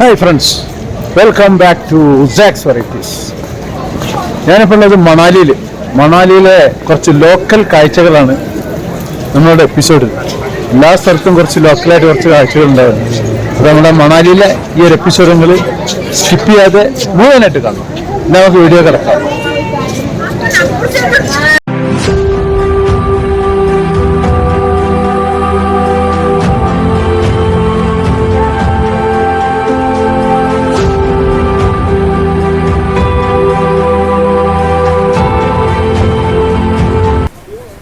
Hi friends welcome back to sax varieties ഞാനിപ്പോൾ ഉള്ളത് മണാലിയിൽ മണാലിയിലെ കുറച്ച് ലോക്കൽ കാഴ്ചകളാണ് നമ്മളുടെ എപ്പിസോഡിൽ എല്ലാ സ്ഥലത്തും കുറച്ച് ലോക്കലായിട്ട് കുറച്ച് കാഴ്ചകൾ ഉണ്ടാവുന്നു അപ്പോൾ നമ്മുടെ മണാലിയിലെ ഈ ഒരു എപ്പിസോഡ് നിങ്ങൾ സ്കിപ്പ് ചെയ്യാതെ മുഴുവനായിട്ട് കാണാം. നമുക്ക് വീഡിയോ കിടക്കാം.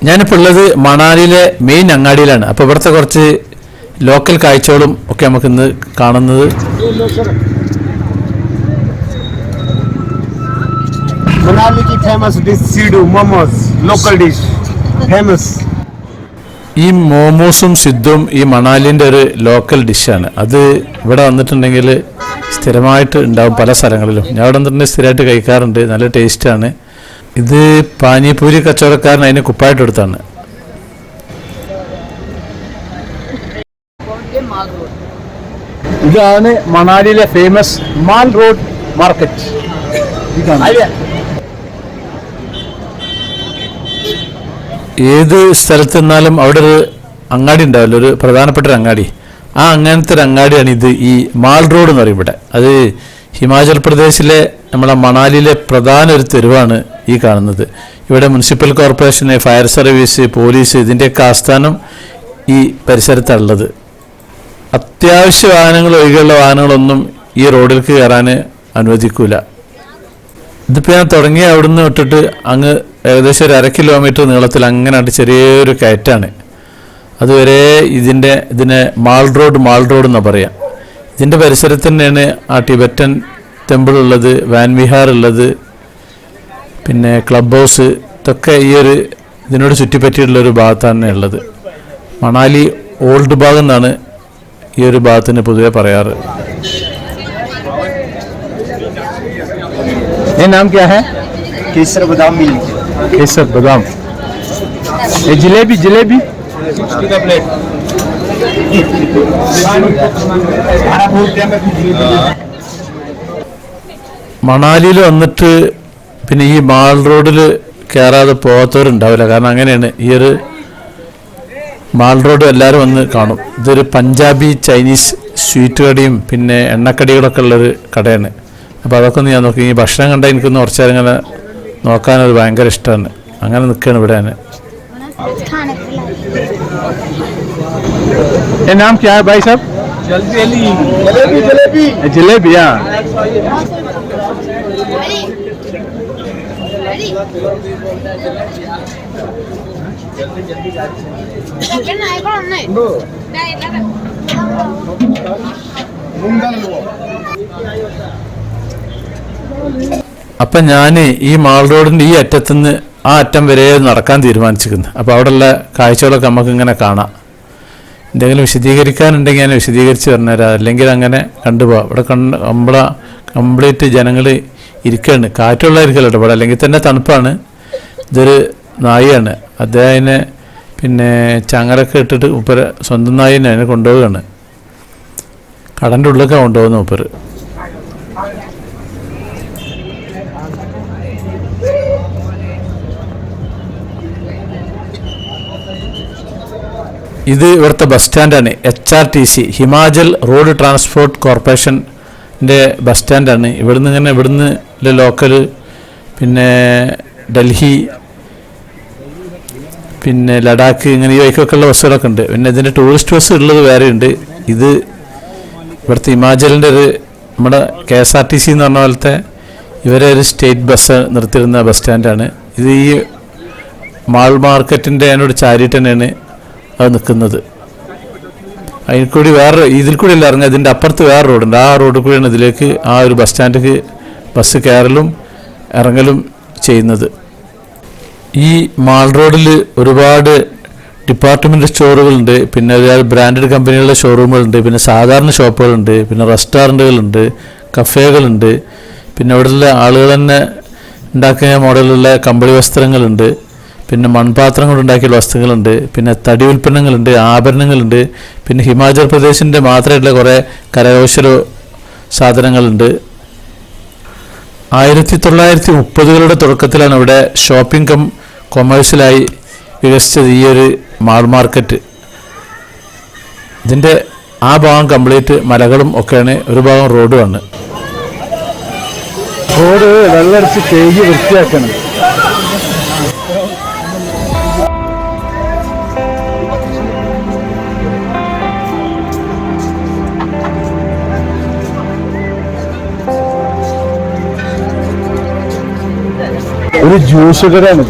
ഞാനിപ്പോൾ ഉള്ളത് മണാലിയിലെ മെയിൻ അങ്ങാടിയിലാണ്. അപ്പോൾ ഇവിടുത്തെ കുറച്ച് ലോക്കൽ കാഴ്ചകളും ഒക്കെ നമുക്ക് ഇന്ന് കാണുന്നത് ഈ മോമോസും സിദ്ധും ഈ മണാലിന്റെ ഒരു ലോക്കൽ ഡിഷാണ് അത് ഇവിടെ വന്നിട്ടുണ്ടെങ്കിൽ സ്ഥിരമായിട്ട് ഉണ്ടാവും പല സ്ഥലങ്ങളിലും. ഞാൻ ഇവിടെ വന്നിട്ടുണ്ടെങ്കിൽ സ്ഥിരമായിട്ട് കഴിക്കാറുണ്ട്. നല്ല ടേസ്റ്റാണ് ഇത് പാനിപൂരി കച്ചവടക്കാരൻ അതിന് കുപ്പായിട്ട് എടുത്താണ്. ഇതാണ് മണാലിയിലെ ഫേമസ് മാൽ റോഡ് മാർക്കറ്റ് ഏത് സ്ഥലത്ത് നിന്നാലും അവിടെ ഒരു അങ്ങാടി ഉണ്ടാവില്ല ഒരു പ്രധാനപ്പെട്ട ഒരു അങ്ങാടി. ആ അങ്ങനത്തെ ഒരു അങ്ങാടിയാണ് ഇത് ഈ മാൾ റോഡ് എന്ന് പറയും ഇവിടെ. അത് ഹിമാചൽ പ്രദേശിലെ നമ്മളെ മണാലിയിലെ പ്രധാന ഒരു തെരുവാണ്. ഈ കാണുന്നത്. ഇവിടെ മുനിസിപ്പൽ കോർപ്പറേഷന് ഫയർ സർവീസ് പോലീസ് ഇതിന്റെയൊക്കെ ആസ്ഥാനം ഈ പരിസരത്തുള്ളത്. അത്യാവശ്യ വാഹനങ്ങൾ ഒഴികെയുള്ള വാഹനങ്ങളൊന്നും ഈ റോഡിലേക്ക് കയറാൻ അനുവദിക്കൂല. ഇതിപ്പോൾ ഞാൻ തുടങ്ങി അവിടുന്ന് വിട്ടിട്ട് അങ്ങ് ഏകദേശം ഒരു അര കിലോമീറ്റർ നീളത്തിൽ അങ്ങനെ ചെറിയൊരു കയറ്റാണ്. അതുവരെ ഇതിന്റെ ഇതിനെ മാൾ റോഡ് മാൾ റോഡ് എന്നാണ് പറയാം. ഇതിന്റെ പരിസരത്ത് തന്നെയാണ് ആ ടിബറ്റൻ ടെമ്പിൾ ഉള്ളത് വാൻവിഹാർ ഉള്ളത് പിന്നെ ക്ലബ് ഹൗസ് ഇതൊക്കെ ഈ ഒരു ഇതിനോട് ചുറ്റിപ്പറ്റിയിട്ടുള്ളൊരു ഭാഗത്താണ് ഉള്ളത് മണാലി ഓൾഡ് ഭാഗം എന്നാണ് ഈ ഒരു ഭാഗത്തിന് പൊതുവെ പറയാറ് ജിലേബി ജിലേബി മണാലിയിൽ വന്നിട്ട് പിന്നെ ഈ മാൾ റോഡിൽ കയറാതെ പോകാത്തവരുണ്ടാവില്ല കാരണം അങ്ങനെയാണ് ഈ ഒരു മാൾ റോഡ് എല്ലാവരും വന്ന് കാണും ഇതൊരു പഞ്ചാബി ചൈനീസ് സ്വീറ്റ് കടയും പിന്നെ എണ്ണക്കടികളൊക്കെ ഉള്ളൊരു കടയാണ് അപ്പോൾ അതൊക്കെ ഒന്ന് ഞാൻ നോക്കി ഈ ഭക്ഷണം കണ്ടാൽ എനിക്കൊന്ന് കുറച്ച് നേരം ഇങ്ങനെ നോക്കാനൊരു ഭയങ്കര ഇഷ്ടമാണ് അങ്ങനെ നിൽക്കുകയാണ് ഇവിടെ ഞാൻ खाने खिलाए ये नाम क्या है भाई साहब जलेबी जलेबी जलेबी जलेबी हाँ അപ്പം ഞാൻ ഈ മാൾ റോഡിന്റെ ഈ അറ്റത്തുനിന്ന് ആ അറ്റം വരെ നടക്കാൻ തീരുമാനിച്ചിരിക്കുന്നു. അപ്പോൾ അവിടെയുള്ള കാഴ്ചകളൊക്കെ നമുക്ക് ഇങ്ങനെ കാണാം. എന്തെങ്കിലും വിശദീകരിക്കാനുണ്ടെങ്കിൽ ഞാൻ വിശദീകരിച്ച് പറഞ്ഞുതരാം. അല്ലെങ്കിൽ അങ്ങനെ കണ്ടുപോകാം ഇവിടെ കണ്ട് നമ്മളെ കംപ്ലീറ്റ് ജനങ്ങൾ ഇരിക്കുകയാണ് കാറ്റുള്ള ഇരിക്കല്ലോ ഇവിടെ. അല്ലെങ്കിൽ തന്നെ തണുപ്പാണ്. ഇതൊരു നായിയാണ്. അദ്ദേഹത്തിനെ പിന്നെ ചങ്ങലൊക്കെ ഇട്ടിട്ട് ഉപ്പര് സ്വന്തം നായിനെ അതിനെ കൊണ്ടുപോവുകയാണ്. കടന്റെ ഉള്ളിലൊക്കെ കൊണ്ടുപോകുന്ന ഉപ്പര് ഇത് ഇവിടുത്തെ bus സ്റ്റാൻഡാണ്. H R T C Himachal road transport കോർപ്പറേഷന്റെ ബസ് സ്റ്റാൻഡാണ് ഇവിടുന്ന് ഇങ്ങനെ ഇവിടുന്ന് ലോക്കൽ പിന്നെ ഡൽഹി പിന്നെ ലഡാക്ക് ഇങ്ങനെ ഈ വഴിക്കൊക്കെ ഉള്ള ബസ്സുകളൊക്കെ ഉണ്ട്. പിന്നെ ഇതിന്റെ ടൂറിസ്റ്റ് ബസ് ഉള്ളത് വേറെ ഉണ്ട്. ഇത് ഇവിടുത്തെ ഹിമാചലിന്റെ ഒരു നമ്മുടെ K S R T C എന്ന് പറഞ്ഞ പോലത്തെ ഇവരെ ഒരു സ്റ്റേറ്റ് ബസ് നിർത്തിയിരുന്ന ബസ് സ്റ്റാൻഡാണ് ഇത് ഈ മാൾ മാർക്കറ്റിന്റെ അതിനോട് ചാരിയിട്ട് തന്നെയാണ് അത് നിൽക്കുന്നത്. അതിൽ കൂടി വേറെ ഇതിൽ കൂടി അല്ല ഇറങ്ങുക ഇതിന്റെ അപ്പുറത്ത് വേറെ റോഡുണ്ട്. ആ റോഡിൽ കൂടിയാണ് ഇതിലേക്ക് ആ ഒരു ബസ് സ്റ്റാൻഡിലേക്ക് ബസ് കയറലും ഇറങ്ങലും ചെയ്യുന്നത്. ഈ മാൾ റോഡിൽ ഒരുപാട് ഡിപ്പാർട്ട്മെന്റ് സ്റ്റോറുകളുണ്ട്. പിന്നെ ഒരുപാട് ബ്രാൻഡഡ് കമ്പനികളുടെ ഷോറൂമുകളുണ്ട്. പിന്നെ സാധാരണ ഷോപ്പുകളുണ്ട്. പിന്നെ റെസ്റ്റോറന്റുകളുണ്ട്. കഫേകളുണ്ട്. പിന്നെ അവിടെയുള്ള ആളുകൾ തന്നെ ഉണ്ടാക്കിയ മോഡലുള്ള കമ്പിളി വസ്ത്രങ്ങളുണ്ട്. പിന്നെ മൺപാത്രങ്ങൾ ഉണ്ടാക്കിയ വസ്തുക്കളുണ്ട് പിന്നെ തടി ഉൽപ്പന്നങ്ങളുണ്ട് ആഭരണങ്ങളുണ്ട് പിന്നെ ഹിമാചൽ പ്രദേശിന്റെ മാത്രമായിട്ടുള്ള കുറേ കരകൗശല സാധനങ്ങളുണ്ട്. ആയിരത്തി തൊള്ളായിരത്തി മുപ്പതുകളുടെ തുടക്കത്തിലാണ് ഇവിടെ ഷോപ്പിംഗ് കം കൊമേഴ്സ്യലായി വികസിച്ചത് ഈ ഒരു മാൾ മാർക്കറ്റ്. ഇതിന്റെ ആ ഭാഗം കംപ്ലീറ്റ് മലകളും ഒക്കെയാണ് ഒരു ഭാഗം റോഡുമാണ് റോഡ് വെള്ളടിച്ച് തേകി വൃത്തിയാക്കണം. ഒരു ജ്യൂസ് കടയാണ്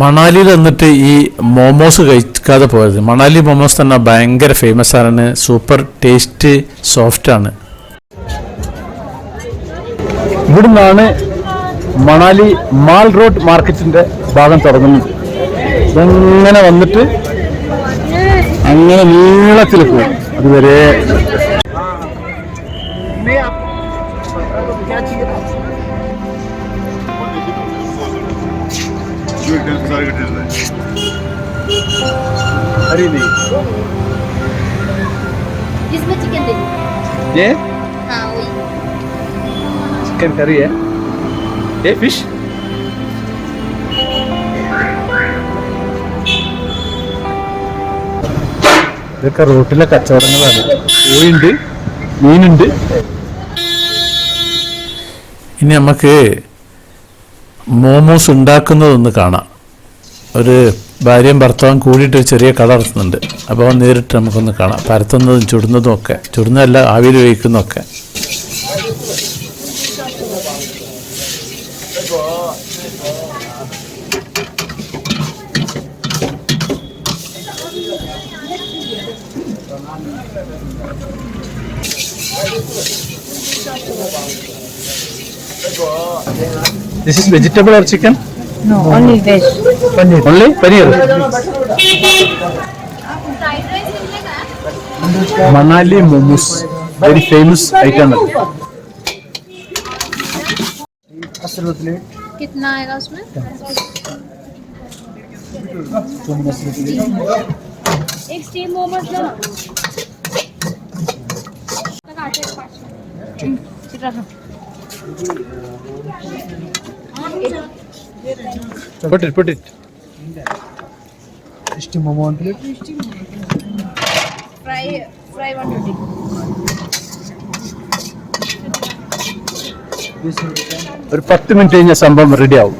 മണാലിയിൽ വന്നിട്ട് ഈ മോമോസ് കഴിക്കാതെ പോയത്. മണാലി മോമോസ് തന്നെ ഭയങ്കര ഫേമസ് ആണ് സൂപ്പർ ടേസ്റ്റ് സോഫ്റ്റ് ആണ്. ഇവിടുന്നാണ് മണാലി മാൽ റോഡ് മാർക്കറ്റിന്റെ ഭാഗം തുടങ്ങുന്നത്. ഇതങ്ങനെ വന്നിട്ട് അങ്ങനെ നീളത്തിൽ പോകും അതുവരെ കുട്ടികൾക്ക് സാറ് കിട്ടിയിരുന്നത്. അറിയില്ലേ ചിക്കൻ ഏ ഫിഷ്? ഇതൊക്കെ റോട്ടിലെ കച്ചവടങ്ങളാണ്. കോഴിയുണ്ട് മീനുണ്ട്. ഇനി നമുക്ക് മോമോസ് ഉണ്ടാക്കുന്നതൊന്ന് കാണാം. ഒരു ഭാര്യയും ഭർത്താവും കൂടിയിട്ട് ഒരു ചെറിയ കട നടത്തുന്നുണ്ട്. അപ്പോൾ നേരിട്ട് നമുക്കൊന്ന് കാണാം. പരത്തുന്നതും ചുടുന്നതും ഒക്കെ. ചുടുന്നതല്ല ആവിയിൽ വേവിക്കുന്നതൊക്കെ this is vegetable or chicken No, only veg. Only paneer? Manali momos very famous item है। कितना आएगा उसमें? एक स्टीम मोमोज लो। Put it, put. मिनट। ठीक रखो put it put it fry fry one twenty ഒരു പത്ത് മിനിറ്റ് കഴിഞ്ഞാൽ സംഭവം റെഡി ആവും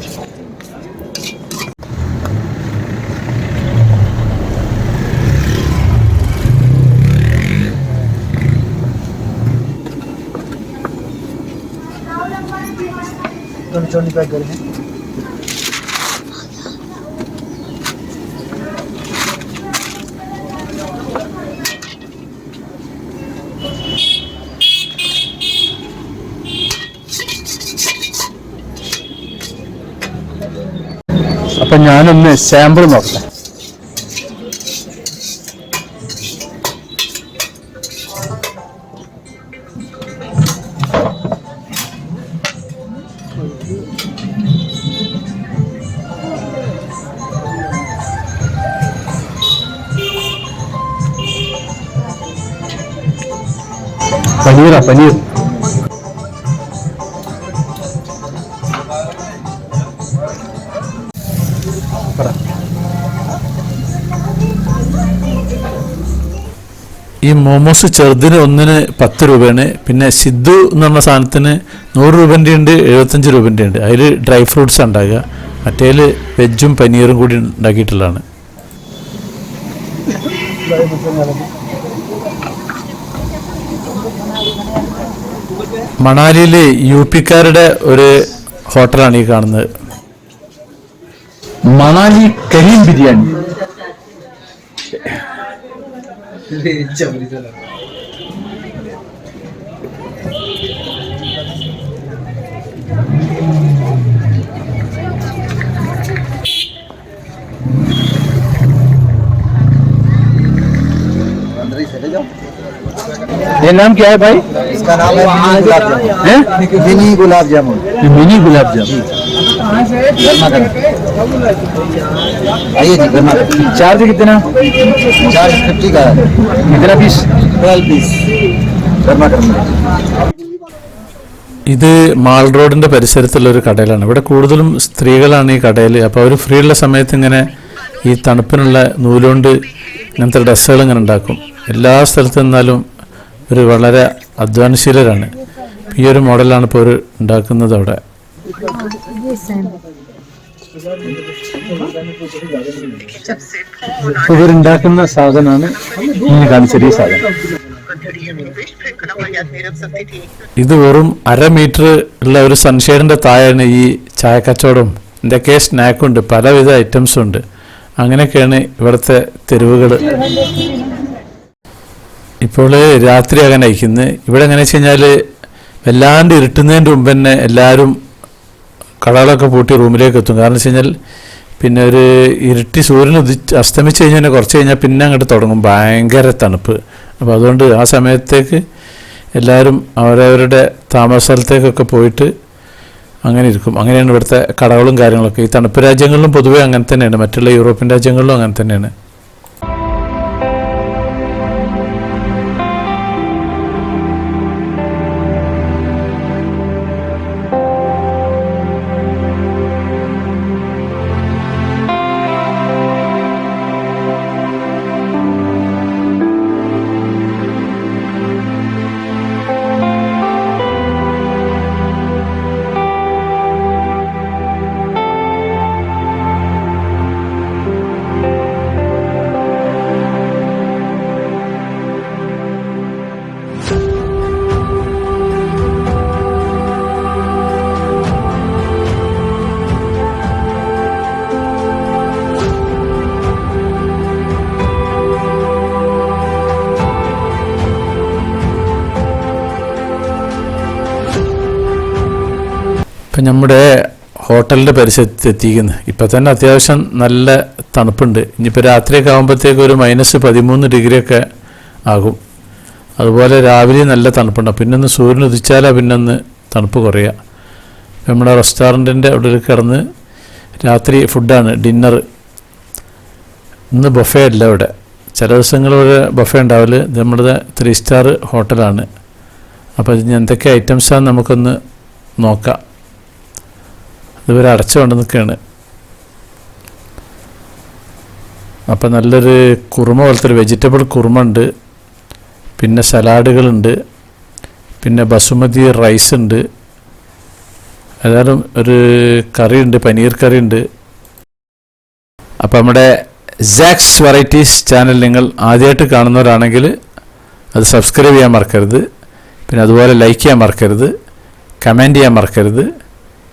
അപ്പൊ ഞാനൊന്ന് സാമ്പിൾ നോക്കട്ടെ. പനീറാ പനീർ. ഈ മോമോസ് ചെറുതിന് ഒന്നിന് പത്ത് രൂപയാണ്. പിന്നെ സിദ്ധു എന്ന് പറഞ്ഞ സാധനത്തിന് നൂറ് രൂപന്റെ ഉണ്ട് എഴുപത്തഞ്ച് രൂപന്റെ ഉണ്ട്. അതിൽ ഡ്രൈ ഫ്രൂട്ട്സ് ഉണ്ടാകുക മറ്റേൽ വെജും പനീറും കൂടി ഉണ്ടാക്കിയിട്ടുള്ളതാണ്. മണാലിയിൽ യു പിക്കാരുടെ ഒരു ഹോട്ടലാണ് ഈ കാണുന്നത്. മണാലി കരീം ബിരിയാണി. ये नाम क्या है भाई? इसका नाम है? मिनी गुलाब जामुन। मिनी गुलाब जामुन। ये मिनी गुलाब जामुन आइए जी गर्मा गर्म चार्ज कितना चार्ज फिफ्टी का है कितना पीस ट्वेल्व पीस गर्मा गर्म ഇത് മാൾ റോഡിന്റെ പരിസരത്തുള്ള ഒരു കടയിലാണ് ഇവിടെ കൂടുതലും സ്ത്രീകളാണ് ഈ കടയിൽ അപ്പോൾ അവർ ഫ്രീ ഉള്ള സമയത്ത് ഇങ്ങനെ ഈ തണുപ്പിനുള്ള നൂലുകൊണ്ട് ഇങ്ങനത്തെ ഡ്രസ്സുകൾ ഇങ്ങനെ ഉണ്ടാക്കും എല്ലാ സ്ഥലത്ത് നിന്നാലും ഒരു വളരെ അധ്വാനശീലരാണ് ഈ ഒരു മോഡലാണ് ഇപ്പോൾ ഒരു ഉണ്ടാക്കുന്നത് അവിടെ ഇവരുണ്ടാക്കുന്ന സാധനമാണ് ഇങ്ങനെ കാണിച്ചത് ഈ സാധനം. ഇത് വെറും അര മീറ്റർ ഉള്ള ഒരു സൺഷെയ്ഡിന്റെ താഴെയാണ് ഈ ചായ കച്ചവടം ഇതൊക്കെ സ്നാക്ക് ഉണ്ട് പലവിധ ഐറ്റംസ് ഉണ്ട്. അങ്ങനെയൊക്കെയാണ് ഇവിടുത്തെ തെരുവുകൾ ഇപ്പോൾ രാത്രി അയക്കുന്നത് ഇവിടെ എങ്ങനെ വെച്ച് കഴിഞ്ഞാൽ വല്ലാണ്ട് ഇരുട്ടുന്നതിന്റെ മുമ്പ് തന്നെ എല്ലാവരും കടകളൊക്കെ പൂട്ടി റൂമിലേക്ക് എത്തും കാരണം വെച്ച് കഴിഞ്ഞാൽ പിന്നെ ഒരു ഇരുട്ടി സൂര്യൻ ഉദിച്ച് അസ്തമിച്ച് കഴിഞ്ഞാൽ കുറച്ച് കഴിഞ്ഞാൽ പിന്നെ അങ്ങോട്ട് തുടങ്ങും. ഭയങ്കര തണുപ്പ്. അപ്പോൾ അതുകൊണ്ട് ആ സമയത്തേക്ക് എല്ലാവരും അവരവരുടെ താമസ സ്ഥലത്തേക്കൊക്കെ പോയിട്ട് അങ്ങനെ ഇരിക്കും. അങ്ങനെയാണ് ഇവിടുത്തെ കടകളും കാര്യങ്ങളൊക്കെ. ഈ തണുപ്പ് രാജ്യങ്ങളിലും പൊതുവേ അങ്ങനെ തന്നെയാണ്. മറ്റുള്ള യൂറോപ്യൻ രാജ്യങ്ങളിലും അങ്ങനെ തന്നെയാണ്. ഇപ്പം നമ്മുടെ ഹോട്ടലിന്റെ പരിസരത്ത് എത്തിക്കുന്നത് ഇപ്പം തന്നെ അത്യാവശ്യം നല്ല തണുപ്പുണ്ട്. ഇനിയിപ്പോൾ രാത്രിയൊക്കെ ആകുമ്പോഴത്തേക്ക് ഒരു മൈനസ് പതിമൂന്ന് ഡിഗ്രിയൊക്കെ ആകും. അതുപോലെ രാവിലെ നല്ല തണുപ്പുണ്ട്. പിന്നെ ഒന്ന് സൂര്യൻ ഉദിച്ചാലാ പിന്നെ ഒന്ന് തണുപ്പ് കുറയുക. നമ്മുടെ റെസ്റ്റോറന്റിന്റെ അവിടെ കിടന്ന് രാത്രി ഫുഡാണ് ഡിന്നർ. ഇന്ന് ബൊഫേ അല്ല ഇവിടെ. ചില ദിവസങ്ങൾ ബൊഫേ ഉണ്ടാവില്ല നമ്മുടെ ത്രീ സ്റ്റാർ ഹോട്ടലാണ്. അപ്പോൾ എന്തൊക്കെ ഐറ്റംസാണെന്ന് നമുക്കൊന്ന് നോക്കാം. ഇതുവരെ അടച്ചുകൊണ്ട് നിൽക്കുകയാണ് അപ്പം നല്ലൊരു കുറുമ പോലത്തെ ഒരു വെജിറ്റബിൾ കുറുമ ഉണ്ട് പിന്നെ സലാഡുകളുണ്ട്. പിന്നെ ബസുമതി റൈസ് ഉണ്ട് ഏതായാലും ഒരു കറി ഉണ്ട് പനീർ കറി ഉണ്ട് അപ്പം നമ്മുടെ ജാക്സ് വെറൈറ്റീസ് ചാനൽ നിങ്ങൾ ആദ്യമായിട്ട് കാണുന്നവരാണെങ്കിൽ അത് സബ്സ്ക്രൈബ് ചെയ്യാൻ മറക്കരുത്. പിന്നെ അതുപോലെ ലൈക്ക് ചെയ്യാൻ മറക്കരുത്. കമന്റ് ചെയ്യാൻ മറക്കരുത്.